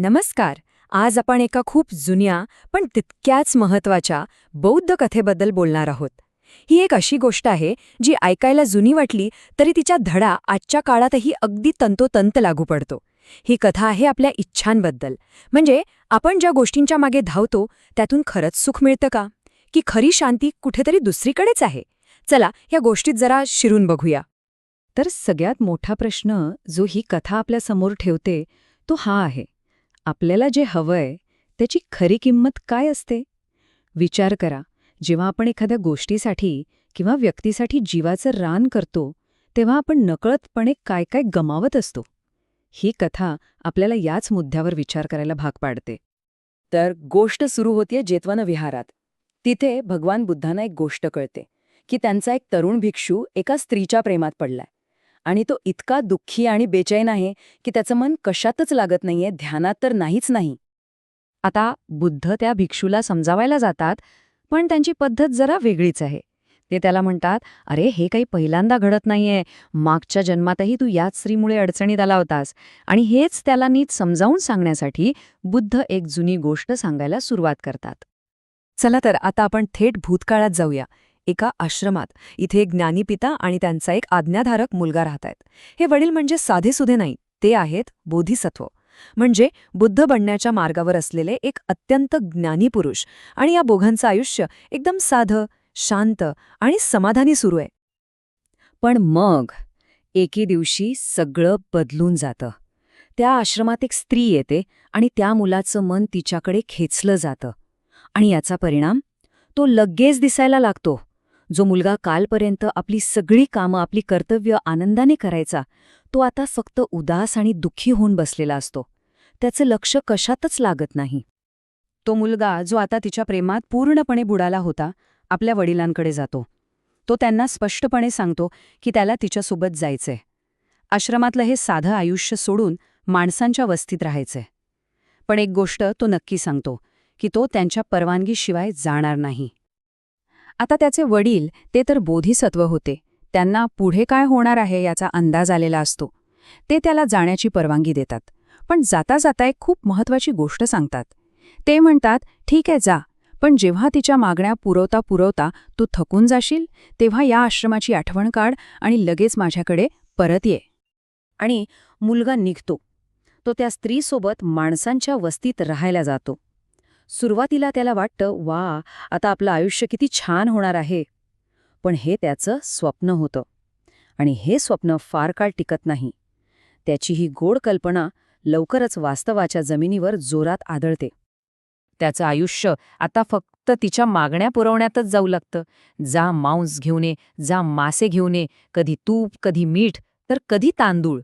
नमस्कार. आज आपण एका खूप जुन्या पण तितक्याच महत्त्वाच्या बौद्ध कथेबद्दल बोलणार आहोत. ही एक अशी गोष्ट आहे जी ऐकायला जुनी वाटली तरी तिच्या धडा आजच्या काळातही अगदी तंतोतंत लागू पडतो. ही कथा आहे आपल्या इच्छांबद्दल. म्हणजे आपण ज्या गोष्टींच्या मागे धावतो त्यातून खरंच सुख मिळतं का? की खरी शांती कुठेतरी दुसरीकडेच आहे? चला या गोष्टीत जरा शिरून बघूया. तर सगळ्यात मोठा प्रश्न जो ही कथा आपल्यासमोर ठेवते तो हा आहे. आपल्याला जे हवंय त्याची खरी किंमत काय असते? विचार करा जेव्हा आपण एखाद्या गोष्टीसाठी किंवा व्यक्तीसाठी जीवाचं रान करतो तेव्हा आपण नकळतपणे काय काय गमावत असतो? ही कथा आपल्याला याच मुद्द्यावर विचार करायला भाग पाडते. तर गोष्ट सुरू होतीये जेतवन विहारात. तिथे भगवान बुद्धांना एक गोष्ट कळते की त्यांचा एक तरुण भिक्षू एका स्त्रीच्या प्रेमात पडलाय. आणि तो इतका दुःखी आणि बेचैन आहे की त्याचं मन कशातच लागत नाहीये ध्यानात तर नाहीच नाही. आता बुद्ध त्या भिक्षूला समजावायला जातात पण त्यांची पद्धत जरा वेगळीच आहे. ते त्याला म्हणतात अरे हे काही पहिल्यांदा घडत नाहीये. मागच्या जन्मातही तू याच स्त्रीमुळे अडचणीत आला होतास. आणि हेच त्याला नीट समजावून सांगण्यासाठी बुद्ध एक जुनी गोष्ट सांगायला सुरुवात करतात. चला तर आता आपण थेट भूतकाळात जाऊया. एका आश्रमात. इथे ज्ञानीपिता आणि त्यांचा एक आज्ञाधारक मुलगा राहत आहेत हे वडील म्हणजे साधेसुधे नाही ते आहेत बोधिसत्व. म्हणजे बुद्ध बनण्याच्या मार्गावर असलेले एक अत्यंत ज्ञानी पुरुष. आणि या बोघांचं आयुष्य एकदम साधं शांत आणि समाधानी सुरू आहे. पण मग एके दिवशी सगळं बदलून जातं. त्या आश्रमात एक स्त्री येते आणि त्या मुलाचं मन तिच्याकडे खेचलं जातं. आणि याचा परिणाम तो लगेच दिसायला लागतो. जो मुलगा कालपर्यंत आपली सगळी कामं आपली कर्तव्य आनंदाने करायचा तो आता फक्त उदास आणि दुःखी होऊन बसलेला असतो. त्याचं लक्ष कशातच लागत नाही. तो मुलगा जो आता तिच्या प्रेमात पूर्णपणे बुडाला होता आपल्या वडिलांकडे जातो. तो त्यांना स्पष्टपणे सांगतो की त्याला तिच्यासोबत जायचंय. आश्रमातलं हे साधं आयुष्य सोडून माणसांच्या वस्तीत राहायचंय. पण एक गोष्ट तो नक्की सांगतो की तो त्यांच्या परवानगीशिवाय जाणार नाही. आता त्याचे वडील ते तर बोधिसत्व होते. त्यांना पुढे काय होणार आहे याचा अंदाज आलेला असतो. ते त्याला जाण्याची परवानगी देतात. पण जाता जाता एक खूप महत्वाची गोष्ट सांगतात. ते म्हणतात ठीक आहे जा. पण जेव्हा तिच्या मागण्या पुरवता पुरवता तू थकून जाशील तेव्हा या आश्रमाची आठवण काढ आणि लगेच माझ्याकडे परत ये. आणि मुलगा निघतो. तो त्या स्त्रीसोबत माणसांच्या वस्तीत राहायला जातो. सुरुवातीला त्याला वाटतं वा आता आपलं आयुष्य किती छान होणार आहे. पण हे त्याचं स्वप्न होतं. आणि हे स्वप्न फार काळ टिकत नाही. त्याची ही गोड कल्पना लवकरच वास्तवाच्या जमिनीवर जोरात आदळते. त्याचं आयुष्य आता फक्त तिच्या मागण्या पुरवण्यातच जाऊ लागतं. जा मांस घेऊन ये जा मासे घेऊन ये कधी तूप कधी मीठ तर कधी तांदूळ.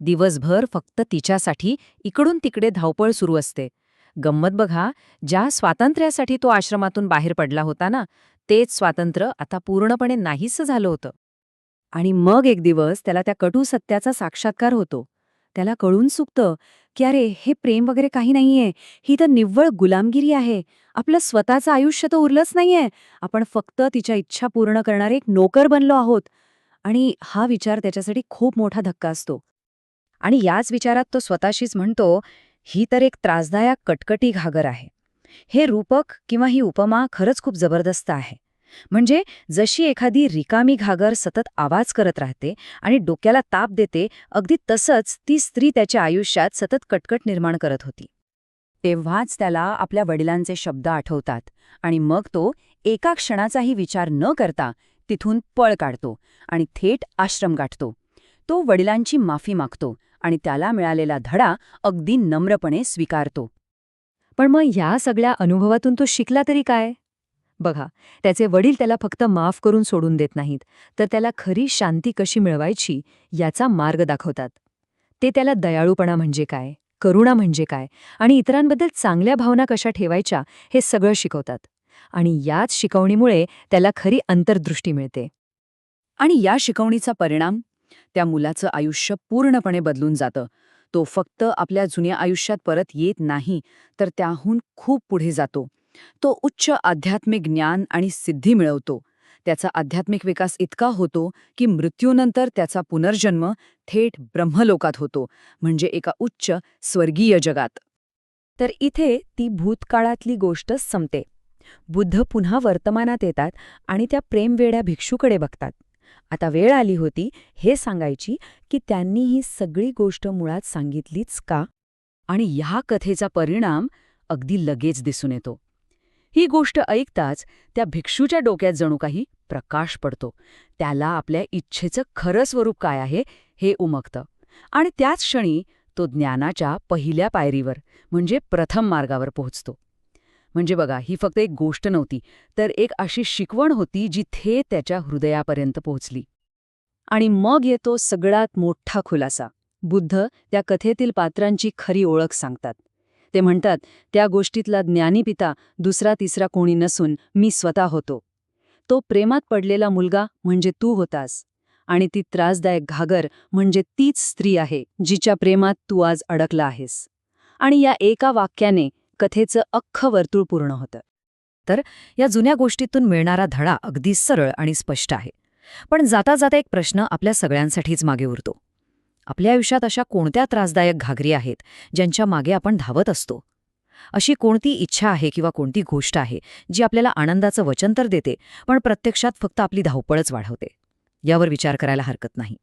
दिवसभर फक्त तिच्यासाठी इकडून तिकडे धावपळ सुरू असते. गंमत बघा ज्या स्वातंत्र्यासाठी तो आश्रमातून बाहेर पडला होता ना तेच स्वातंत्र्य आता पूर्णपणे नाहीसं झालं होतं. आणि मग एक दिवस त्याला त्या कटू सत्याचा साक्षात्कार होतो. त्याला कळून चुकतं की अरे हे प्रेम वगैरे काही नाहीये. ही तर निव्वळ गुलामगिरी आहे. आपलं स्वतःचं आयुष्य तर उरलंच नाहीये. आपण फक्त तिच्या इच्छा पूर्ण करणारे एक नोकर बनलो आहोत. आणि हा विचार त्याच्यासाठी खूप मोठा धक्का असतो. आणि याच विचारात तो स्वतःशीच म्हणतो ही तर एक त्रासदायक कटकटी घागर आहे. हे रूपक किंवा ही उपमा खरंच खूप जबरदस्त आहे. म्हणजे जशी एखादी रिकामी घागर सतत आवाज करत राहते आणि डोक्याला ताप देते अगदी तसंच ती स्त्री त्याच्या आयुष्यात सतत कटकट निर्माण करत होती. तेव्हाच त्याला आपल्या वडिलांचे शब्द आठवतात आणि मग तो एका क्षणाचाही विचार न करता तिथून पळ काढतो आणि थेट आश्रम गाठतो. तो वडिलांची माफी मागतो आणि त्याला मिळालेला धडा अगदी नम्रपणे स्वीकारतो. पण मग ह्या सगळ्या अनुभवातून तो शिकला तरी काय? बघा त्याचे वडील त्याला फक्त माफ करून सोडून देत नाहीत तर त्याला खरी शांती कशी मिळवायची याचा मार्ग दाखवतात. ते त्याला दयाळूपणा म्हणजे काय करुणा म्हणजे काय आणि इतरांबद्दल चांगल्या भावना कशा ठेवायच्या हे सगळं शिकवतात आणि याच शिकवणीमुळे त्याला खरी अंतर्दृष्टी मिळते. आणि या शिकवणीचा परिणाम? त्या मुलाचं आयुष्य पूर्णपणे बदलून जातं. तो फक्त आपल्या जुन्या आयुष्यात परत येत नाही तर त्याहून खूप पुढे जातो. तो उच्च आध्यात्मिक ज्ञान आणि सिद्धी मिळवतो. त्याचा आध्यात्मिक विकास इतका होतो की मृत्यूनंतर त्याचा पुनर्जन्म थेट ब्रह्मलोकात होतो म्हणजे एका उच्च स्वर्गीय जगात. तर इथे ती भूतकाळातली गोष्टच संपते. बुद्ध पुन्हा वर्तमानात येतात आणि त्या प्रेमवेड्या भिक्षूकडे बघतात. आता वेळ आली होती हे सांगायची की त्यांनी ही सगळी गोष्ट मुळात सांगितलीच का? आणि ह्या कथेचा परिणाम अगदी लगेच दिसून येतो. ही गोष्ट ऐकताच त्या भिक्षूच्या डोक्यात जणू काही प्रकाश पडतो. त्याला आपल्या इच्छेचं खरं स्वरूप काय आहे हे उमगतं. आणि त्याच क्षणी तो ज्ञानाच्या पहिल्या पायरीवर म्हणजे प्रथम मार्गावर पोहोचतो. म्हणजे बघा ही फक्त एक गोष्ट नव्हती तर एक अशी शिकवण होती जी थे त्याच्या हृदयापर्यंत पोहोचली. आणि मग येतो सगळ्यात मोठा खुलासा. बुद्ध त्या कथेतील पात्रांची खरी ओळख सांगतात. ते म्हणतात त्या गोष्टीतला ज्ञानीपिता दुसरा तिसरा कोणी नसून मी स्वतः होतो. तो प्रेमात पडलेला मुलगा म्हणजे तू होतास. आणि ती त्रासदायक घागर म्हणजे तीच स्त्री आहे जिच्या प्रेमात तू आज अडकला आहेस. आणि या एका वाक्याने कथेचं अख्खं वर्तुळ पूर्ण होतं. तर या जुन्या गोष्टीतून मिळणारा धडा अगदी सरळ आणि स्पष्ट आहे. पण जाता जाता एक प्रश्न आपल्या सगळ्यांसाठीच मागे उरतो. आपल्या आयुष्यात अशा कोणत्या त्रासदायक घागरी आहेत ज्यांच्या मागे आपण धावत असतो? अशी कोणती इच्छा आहे किंवा कोणती गोष्ट आहे जी आपल्याला आनंदाचं वचन तर देते पण प्रत्यक्षात फक्त आपली धावपळच वाढवते? यावर विचार करायला हरकत नाही.